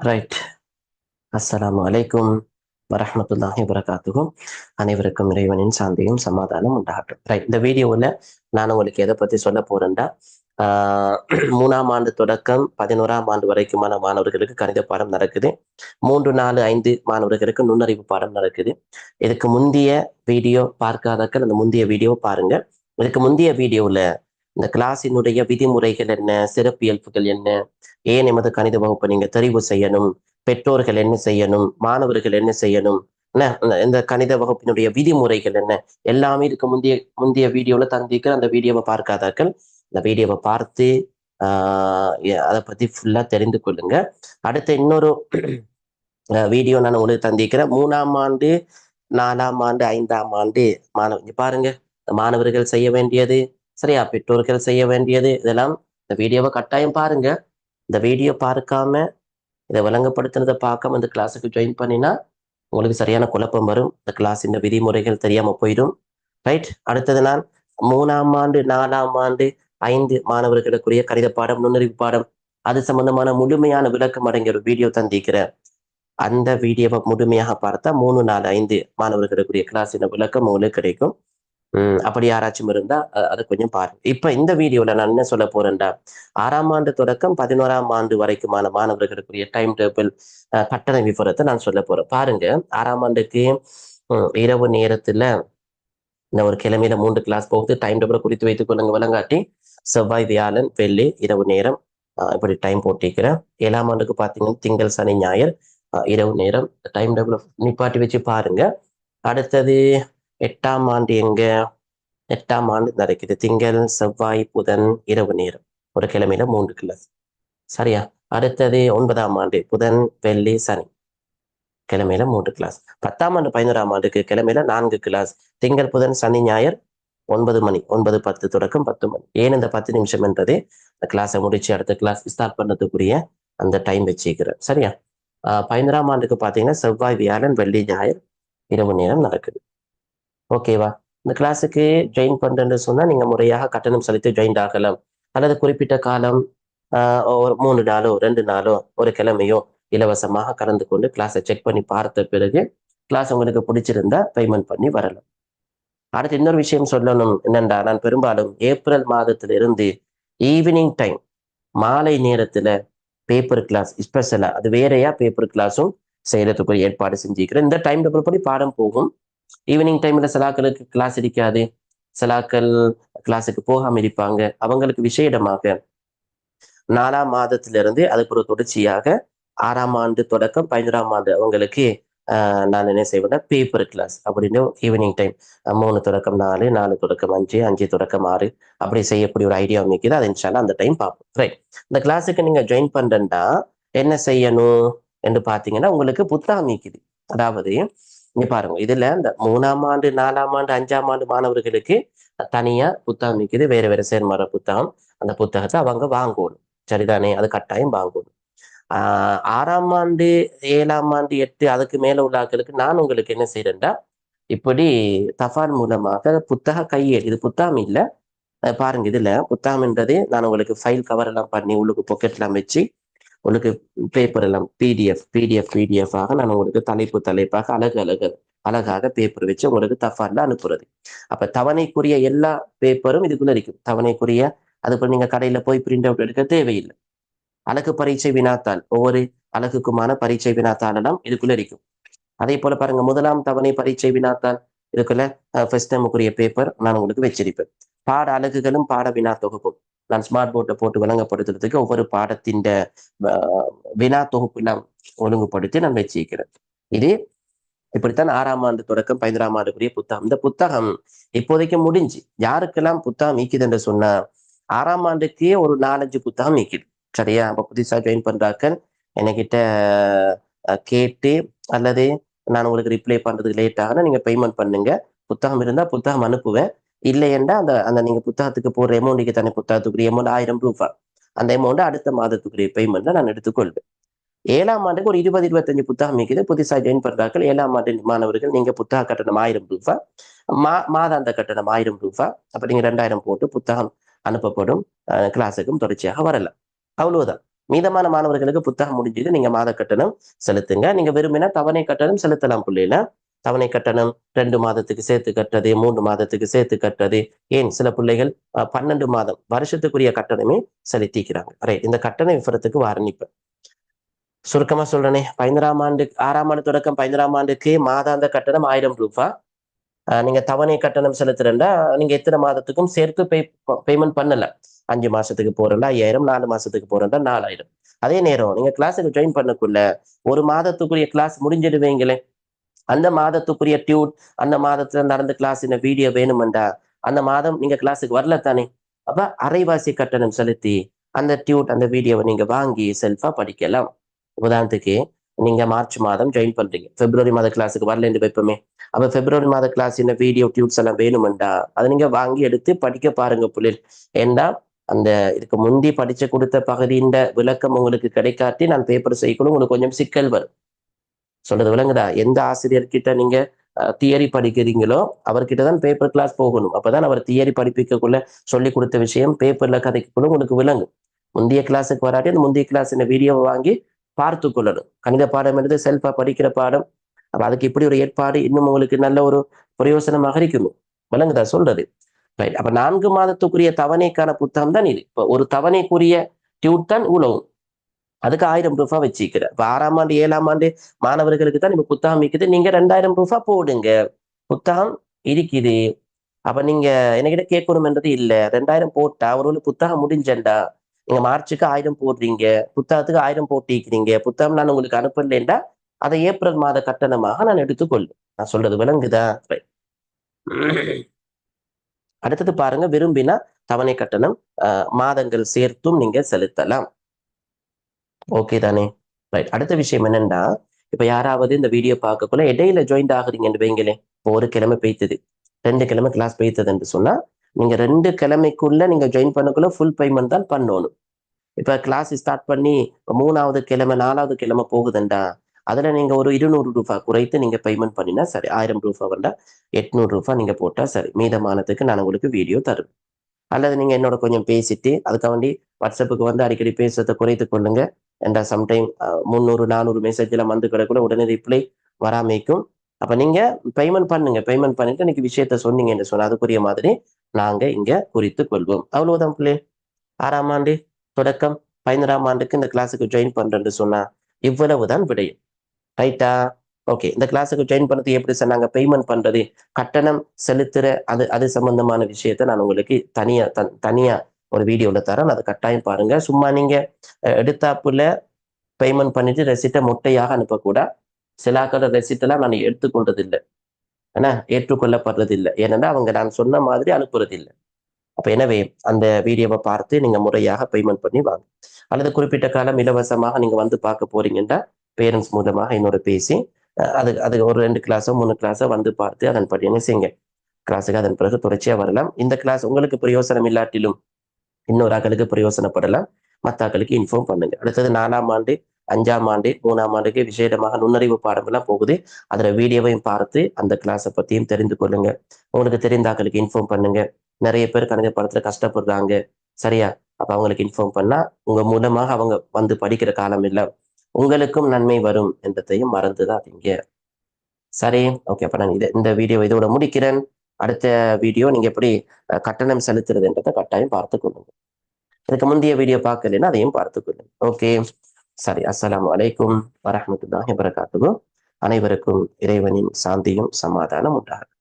Right அஸ்லாம் வலைக்கும் வரமத்துல்லாஹி வரகாத்துக்கும் அனைவருக்கும் இறைவனின் சாந்தியும் சமாதானம் உண்டாகட்டும். ரைட் இந்த வீடியோவில் நான் உங்களுக்கு எதை பற்றி சொல்ல போறேன்டா? ஆஹ் மூணாம் ஆண்டு தொடக்கம் பதினோராம் ஆண்டு வரைக்குமான மாணவர்களுக்கு கணித பாடம் நடக்குது. மூன்று நாலு ஐந்து மாணவர்களுக்கு நுண்ணறிவு பாடம் நடக்குது. இதுக்கு முந்தைய வீடியோ பார்க்காதக்கள் அந்த முந்தைய வீடியோ பாருங்க. இதுக்கு முந்தைய வீடியோவில் இந்த கிளாஸினுடைய விதிமுறைகள் என்ன? சிறப்பியல்புகள் என்ன? ஏன் எமது கணித வகுப்பை நீங்க தெரிவு செய்யணும்? பெற்றோர்கள் என்ன செய்யணும்? மாணவர்கள் என்ன செய்யணும்? என்ன? இந்த- கணித வகுப்பினுடைய விதிமுறைகள் என்ன? எல்லாமே இதுக்கு முந்தைய முந்தைய வீடியோல தந்திக்கிற அந்த வீடியோவை பார்க்காதார்கள் இந்த வீடியோவை பார்த்து ஆஹ் அதை பத்தி ஃபுல்லா தெரிந்து கொள்ளுங்க. அடுத்த இன்னொரு வீடியோ நான் உங்களுக்கு தந்திக்கிறேன் மூணாம் ஆண்டு நாலாம் ஆண்டு ஐந்தாம் ஆண்டு மாணவ பாருங்க. மாணவர்கள் செய்ய வேண்டியது சரியா? பெற்றோர்கள் செய்ய வேண்டியது. இதெல்லாம் இந்த வீடியோவை கட்டாயம் பாருங்க. இந்த வீடியோ பார்க்காம இதை விளங்கப்படுத்தினதை பார்க்காம இந்த கிளாஸுக்கு ஜாயின் பண்ணினா உங்களுக்கு சரியான குழப்பம் வரும். இந்த கிளாஸ் இந்த விதிமுறைகள் தெரியாம போயிடும். ரைட் அடுத்தது நான் மூணாம் ஆண்டு நாலாம் ஆண்டு ஐந்து மாணவர்களுக்குரிய கணித பாடம் நுண்ணறிவு பாடம் அது சம்பந்தமான முழுமையான விளக்கம் அடங்கிய ஒரு வீடியோ தந்திக்கிறேன் அந்த வீடியோவை முழுமையாக பார்த்தா மூணு நாலு ஐந்து மாணவர்களுக்குரிய கிளாஸின விளக்கம் உங்களுக்கு கிடைக்கும். அப்படி யாராச்சும் இருந்தா அதை கொஞ்சம் பாருங்க இப்ப இந்த வீடியோல நான் என்ன சொல்ல போறேன்டா ஆறாம் ஆண்டு தொடக்கம் பதினோராம் ஆண்டு வரைக்குமான மாணவர்களுக்குரிய டைம் டேபிள் கட்டண விவரத்தை நான் சொல்ல போறேன். பாருங்க ஆறாம் ஆண்டுக்கு இரவு நேரத்துல இந்த ஒரு கிழமையில மூன்று கிளாஸ் போகுது. டைம் டேபிளை குறித்து வைத்துக் கொள்ளுங்க விளங்காட்டி செவ்வாய் வியாழன் வெள்ளி இரவு நேரம் இப்படி டைம் போட்டிருக்கிறேன். ஏழாம் ஆண்டுக்கு பார்த்தீங்கன்னா திங்கள் சனி ஞாயிறு இரவு நேரம் டைம் டேபிள் நிப்பாட்டி வச்சு பாருங்க. அடுத்தது எட்டாம் ஆண்டு எங்க? எட்டாம் ஆண்டு நடக்குது. திங்கள் செவ்வாய் புதன் இரவு நேரம். ஒரு கிழமையில மூன்று கிளாஸ் சரியா? அடுத்தது ஒன்பதாம் ஆண்டு புதன் வெள்ளி சனி. கிழமையில மூன்று கிளாஸ். பத்தாம் ஆண்டு பதினோராம் ஆண்டுக்கு கிழமையில நான்கு கிளாஸ். திங்கள் புதன் சனி ஞாயிறு ஒன்பது மணி. ஒன்பது பத்து தொடக்கம் பத்து மணி. ஏன் இந்த பத்து நிமிஷம் என்றது அந்த கிளாஸை முடிச்சு அடுத்த கிளாஸ் ஸ்டார்ட் பண்ணதுக்குரிய அந்த டைம் வச்சுக்கிறேன். சரியா? பதினோராம் ஆண்டுக்கு பார்த்தீங்கன்னா செவ்வாய் வியாழன் வெள்ளி ஞாயிறு இரவு நேரம் நடக்குது. ஓகேவா இந்த கிளாஸுக்கு ஜாயின் பண்றேன்னு சொன்னா நீங்க முறையாக கட்டணம் செலுத்தி ஜாயின் ஆகலாம். அல்லது குறிப்பிட்ட காலம் ஆஹ் ஒரு மூணு நாளோ ரெண்டு நாளோ ஒரு கிழமையோ இலவசமாக கலந்து கொண்டு கிளாஸை செக் பண்ணி பார்த்த பிறகு கிளாஸ் உங்களுக்கு பிடிச்சிருந்தா பேமெண்ட் பண்ணி வரலாம். அடுத்து இன்னொரு விஷயம் சொல்லணும். என்னென்றா நான் பெரும்பாலும் ஏப்ரல் மாதத்துல இருந்து ஈவினிங் டைம் மாலை நேரத்துல பேப்பர் கிளாஸ் ஸ்பெஷலா அது வேறையா பேப்பர் கிளாஸும் செய்யறதுக்கு ஒரு ஏற்பாடு செஞ்சுக்கிறேன். இந்த டைம் டேபிள் படி பாடம் போகும். ஈவினிங் டைம்ல சிலாக்களுக்கு கிளாஸ் இருக்காது சிலாக்கள் கிளாஸுக்கு போகாம இருப்பாங்க. அவங்களுக்கு விசேடமாக நாலாம் மாதத்துல இருந்து அதுக்கு ஒரு தொடர்ச்சியாக ஆறாம் ஆண்டு தொடக்கம் பதினோராம் ஆண்டு அவங்களுக்கு ஆஹ் நான் என்ன செய்வேன்னா பேப்பர் கிளாஸ் அப்படின்னு ஈவினிங் டைம் மூணு தொடக்கம் நாலு நாலு தொடக்கம் அஞ்சு அஞ்சு தொடக்கம் ஆறு அப்படி செய்யக்கூடிய ஒரு ஐடியா அமைக்குது. அது இன்ஷால்லாம் அந்த டைம் பார்ப்போம். ரைட் இந்த கிளாஸுக்கு நீங்க ஜாயின் பண்றேன்டா என்ன செய்யணும்? என்று பார்த்தீங்கன்னா உங்களுக்கு புத்தகம் அமைக்குது. அதாவது இங்க பாருங்க இதுல இந்த மூணாம் ஆண்டு நாலாம் ஆண்டு அஞ்சாம் ஆண்டு மாணவர்களுக்கு தனியா புத்தகம் நிற்குது வேற வேற சேர்மர புத்தகம். அந்த புத்தகத்தை அவங்க வாங்கணும். சரிதானே? அது கட்டாயம் வாங்கணும். ஆஹ் ஆறாம் ஆண்டு ஏழாம் ஆண்டு எட்டு அதுக்கு மேல உள்ள ஆட்களுக்கு நான் உங்களுக்கு என்ன செய்யறேன்டா இப்படி தபால் மூலமாக புத்தக கையேடு இது புத்தகம் இல்ல. பாருங்க இதுல புத்தகம்ன்றது நான் உங்களுக்கு ஃபைல் கவர் எல்லாம் பண்ணி உள்ளுக்கு பொக்கெட் எல்லாம் வச்சு உங்களுக்கு பேப்பர் எல்லாம் பிடிஎஃப் பிடிஎஃப் பிடிஎஃப் ஆக நான் உங்களுக்கு தலைப்பு தலைப்பாக அழகு அழகு அழகாக பேப்பர் வச்சு உங்களுக்கு தஃபாரில் அனுப்புறது. அப்ப தவணைக்குரிய எல்லா பேப்பரும் இதுக்குள்ள இருக்கும். தவணைக்குரிய அதுக்கு நீங்க கடையில போய் பிரிண்ட் அவுட் எடுக்க தேவையில்லை. அழகு பரீட்சை வினாத்தாள் ஒவ்வொரு அழகுக்குமான பரீட்சை வினாத்தாள் எல்லாம் இதுக்குள்ள இருக்கும். அதே போல பாருங்க முதலாம் தவணை பரீட்சை வினாத்தாள் இதுக்குள்ள ஃபர்ஸ்ட் டைமுக்குரிய பேப்பர் நான் உங்களுக்கு வச்சிருப்பேன். பாட அழகுகளும் பாட வினா தொகுப்பும். நான் ஸ்மார்ட் போர்ட்டை போட்டு விளங்கப்படுத்துறதுக்கு ஒவ்வொரு பாடத்தின் வினா தொகுப்பு நான் ஒழுங்குபடுத்தி நான் வச்சிருக்கிறேன் இது இப்படித்தான் ஆறாம் ஆண்டு தொடக்கம் பதினோராம் ஆண்டுக்குரிய புத்தகம். இந்த புத்தகம் இப்போதைக்கு முடிஞ்சு யாருக்கெல்லாம் புத்தகம் நீக்குது என்று சொன்னா ஆறாம் ஆண்டுக்கே ஒரு நாலஞ்சு புத்தகம் நீக்குது. சரியா? அப்ப புதுசா ஜாயின் பண்றாக்கள் என்கிட்ட கேட்டு அல்லது நான் உங்களுக்கு ரிப்ளை பண்றதுக்கு லேட் ஆகனா நீங்க பேமெண்ட் பண்ணுங்க. புத்தகம் இருந்தா புத்தகம் அனுப்புவேன். இல்லையென்றா அந்த அந்த நீங்க புத்தகத்துக்கு போடுற அமௌண்ட்டுக்கு தானே புத்தகத்துக்குரிய அமௌண்ட் ஆயிரம் ரூபாய். அந்த அமௌண்ட் அடுத்த மாதத்துக்குரிய பேமெண்ட் நான் எடுத்துக்கொள்வேன். ஏழாம் ஆண்டுக்கு ஒரு இருபது இருபத்தஞ்சு புத்தகம் இருக்குது. புதுசா ஜாயின் பண்ணுறாக்கள் ஏழாம் ஆண்டு மாணவர்கள் நீங்க புத்தக கட்டணம் ஆயிரம் ரூபாய். மா மாதாந்த கட்டணம் ஆயிரம் ரூபாய். அப்ப நீங்க ரெண்டாயிரம் போட்டு புத்தகம் அனுப்பப்படும். கிளாஸுக்கும் தொடர்ச்சியாக வரலாம். அவ்வளவுதான். மீதமான மாணவர்களுக்கு புத்தகம் முடிஞ்சது. நீங்க மாத கட்டணம் செலுத்துங்க. நீங்க விரும்பினா தவணை கட்டணம் செலுத்தலாம் பிள்ளைல தவணை கட்டணம் ரெண்டு மாதத்துக்கு சேர்த்து கட்டுறது மூன்று மாதத்துக்கு சேர்த்து கட்டுறது. ஏன்? சில பிள்ளைகள் பன்னெண்டு மாதம் வருஷத்துக்குரிய கட்டணமே செலுத்திக்கிறாங்க. ரைட் இந்த கட்டண விவரத்துக்கு வர்ணிப்பு. சுருக்கமா சொல்றேனே. பதினொன்றாம் ஆண்டு ஆறாம் ஆண்டு தொடக்கம் பதினொன்றாம் ஆண்டுக்கு மாதாந்த கட்டணம் ஆயிரம் ரூபாய் நீங்க தவணை கட்டணம் செலுத்துறா நீங்க எத்தனை மாதத்துக்கும் சேர்த்து பே பேமெண்ட் பண்ணல. அஞ்சு மாசத்துக்கு போறேன்டா ஐயாயிரம் நாலு மாசத்துக்கு போறேன்டா நாலாயிரம். அதே நேரம் நீங்க கிளாஸுக்கு ஜாயின் பண்ணக்குள்ள ஒரு மாதத்துக்குரிய கிளாஸ் முடிஞ்சிடுவீங்களே அந்த மாதத்துக்குரிய டியூட் அந்த மாதத்துல நடந்த கிளாஸ் இந்த வீடியோ வேணுமெண்டா அந்த மாதம் நீங்க கிளாஸுக்கு வரல தானே? அப்ப அரைவாசி கட்டணம் செலுத்தி அந்த டியூட் அந்த வீடியோவை நீங்க வாங்கி செல்ஃபா படிக்கலாம். உதாரணத்துக்கு நீங்க மார்ச் மாதம் ஜாயின் பண்றீங்க. பிப்ரவரி மாத கிளாஸுக்கு வரலன்னு வைப்போமே. அப்ப பிப்ரவரி மாத கிளாஸ் என்ன வீடியோ டியூட்ஸ் எல்லாம் வேணுமெண்டா அதை நீங்க வாங்கி எடுத்து படிக்க பாருங்க புள்ளில் ஏண்டா? அந்த இதுக்கு முந்தி படிச்சு கொடுத்த பகுதியின் விளக்கம் உங்களுக்கு கிடைக்காட்டி நான் பேப்பர் செய்யணும் உங்களுக்கு கொஞ்சம் சிக்கல் வரும். சொல்றது விளங்குதா? எந்த ஆசிரியர்கிட்ட நீங்க தியரி படிக்கிறீங்களோ அவர்கிட்ட தான் பேப்பர் கிளாஸ் போகணும். அப்பதான் அவர் தியரி படிப்பிக்கக்குள்ள சொல்லி கொடுத்த விஷயம் பேப்பர்ல கதைக்குள்ள உங்களுக்கு விளங்கும். முந்தைய கிளாஸுக்கு வராட்டி அந்த முந்தைய கிளாஸ் வீடியோவை வாங்கி பார்த்து கொள்ளணும். கணித பாடம் எடுத்து செல்ஃபா படிக்கிற பாடம். அப்ப அதுக்கு இப்படி ஒரு ஏற்பாடு இன்னும் உங்களுக்கு நல்ல ஒரு பிரயோசனமாக இருக்குமே. விளங்குதா சொல்றது? ரைட் அப்ப நான்கு மாதத்துக்குரிய தவணைக்கான புத்தகம் தான் இது. இப்போ ஒரு தவணைக்குரிய டியூட் தான் உழவும் அதுக்கு ஆயிரம் ரூபாய் வச்சுக்கிறேன் இப்ப ஆறாம் ஆண்டு ஏழாம் ஆண்டு மாணவர்களுக்கு தான் நீங்க புத்தகம் விற்குது நீங்க ரெண்டாயிரம் ரூபாய் போடுங்க. புத்தகம் இருக்குது. அப்ப நீங்க என்கிட்ட கேட்கணும்ன்றது இல்ல. ரெண்டாயிரம் போட்டா ஒரு புத்தகம் முடிஞ்சண்டா? நீங்க மார்ச்சுக்கு ஆயிரம் போடுறீங்க. புத்தகத்துக்கு ஆயிரம் போட்டிக்கிறீங்க புத்தகம் நான் உங்களுக்கு அனுப்பலேண்டா அதை ஏப்ரல் மாத கட்டணமாக நான் எடுத்துக்கொள்வேன். நான் சொல்றது விளங்குதா? அடுத்தது பாருங்க. விரும்பினா தவணை கட்டணம் மாதங்கள் சேர்த்தும் நீங்க செலுத்தலாம். ஓகே தானே. ரைட் அடுத்த விஷயம் என்னன்னா இப்போ யாராவது இந்த வீடியோ பார்க்கக்குள்ள இடையில ஜாயின்ட் ஆகுறீங்கன்னு வைங்களேன் இப்போ ஒரு கிழமை பெய்த்தது. ரெண்டு கிழமை கிளாஸ் பெய்த்ததுன்னு சொன்னா நீங்க ரெண்டு கிழமைக்குள்ள நீங்க ஜாயின் பண்ணக்குள்ள ஃபுல் பேமெண்ட் தான் பண்ணணும். இப்ப கிளாஸ் ஸ்டார்ட் பண்ணி மூணாவது கிழமை நாலாவது கிழமை போகுதுண்டா? அதுல நீங்க ஒரு இருநூறு ரூபா குறைத்து நீங்க பேமெண்ட் பண்ணினா சரி. ஆயிரம் ரூபா வந்தால் எட்நூறு ரூபாய் நீங்க போட்டா சரி. மீதமானதுக்கு நான் உங்களுக்கு வீடியோ தருவேன். அல்லது நீங்கள் என்னோட கொஞ்சம் பேசிட்டு அதுக்காண்டி வாட்ஸ்அப்புக்கு வந்து அடிக்கடி பேசுறதை குறைத்து கொள்ளுங்க. என்ற சம்டைம் முந்நூறு நானூறு மெசேஜ்ல வந்து கூட உடனே ரிப்ளை வராமைக்கும். அப்ப நீங்க பேமெண்ட் பண்ணுங்க பேமெண்ட் பண்ணிட்டு இன்னைக்கு விஷயத்த சொன்னீங்க என்று சொன்ன அதுக்குரிய மாதிரி நாங்க இங்க குறித்து கொள்வோம். அவ்வளவுதான் பிள்ளை. ஆறாம் ஆண்டு தொடக்கம் பதினோராம் ஆண்டுக்கு இந்த கிளாஸுக்கு ஜாயின் பண்றேன்னு சொன்னா இவ்வளவுதான் விடையும். ரைட்டா ஓகே இந்த கிளாஸுக்கு ஜாயின் பண்ணது எப்படி சார் நாங்கள் பேமெண்ட் பண்றது கட்டணம் செலுத்துற அது அது சம்பந்தமான விஷயத்த நான் உங்களுக்கு தனியா தனியா ஒரு வீடியோவில் தரேன். அதை கட்டாயம் பாருங்க. சும்மா நீங்க எடுத்தாப்புல பேமெண்ட் பண்ணிட்டு ரெசிட்டை மொட்டையாக அனுப்பக்கூடா சிலாக்கள ரெசிட்டெல்லாம் நான் எடுத்துக்கொண்டது இல்லை ஏன்னா ஏற்றுக்கொள்ளப்படுறது இல்லை ஏன்னா அவங்க நான் சொன்ன மாதிரி அனுப்புறது இல்லை அப்ப எனவே அந்த வீடியோவை பார்த்து நீங்க முறையாக பேமெண்ட் பண்ணி வாங்க. அல்லது குறிப்பிட்ட காலம் இலவசமாக நீங்க வந்து பார்க்க போறீங்கன்னா பேரண்ட்ஸ் மூலமாக என்னோட பேசி அது அது ஒரு ரெண்டு கிளாஸோ மூணு கிளாஸோ வந்து பார்த்து அதன்படி என்ன செய்யுங்க. கிளாஸுக்கு அதன் பிறகு தொடர்ச்சியாக வரலாம். இந்த கிளாஸ் உங்களுக்கு பிரயோசனம் இல்லாட்டிலும் இன்னொரு ஆக்களுக்கு பிரயோசனப்படலாம் மற்ற ஆக்களுக்கு இன்ஃபார்ம் பண்ணுங்க. அடுத்தது நாலாம் ஆண்டு அஞ்சாம் ஆண்டு மூணாம் ஆண்டுக்கு விசேடமாக நுண்ணறிவு பாடங்கள்லாம் போகுது. அதில் வீடியோவையும் பார்த்து அந்த கிளாஸை பற்றியும் தெரிந்து கொள்ளுங்க. உங்களுக்கு தெரிந்த ஆக்களுக்கு இன்ஃபார்ம் பண்ணுங்க. நிறைய பேர் கணித படத்தில் கஷ்டப்படுறாங்க. சரியா? அப்போ அவங்களுக்கு இன்ஃபார்ம் பண்ணால் உங்கள் மூலமாக அவங்க வந்து படிக்கிற காலம் இல்லை. உங்களுக்கும் நன்மை வரும் என்றதையும் இங்கே சரி ஓகே அப்போ நான் இதை இந்த வீடியோ இதோட முடிக்கிறேன். அடுத்த வீடியோ நீங்க எப்படி கட்டணம் செலுத்துறதுன்றதை கட்டாயம் பார்த்து கொள்ளுங்க. இதுக்கு முந்தைய வீடியோ பார்க்கலன்னா அதையும் பார்த்து கொள்ளுங்க. ஓகே. சரி அஸ்லாம் வலைக்கும் வரமத்துல்லாஹி வரகாத்துக்கும் அனைவருக்கும் இறைவனின் சாந்தியும் சமாதானம் உண்டாகும்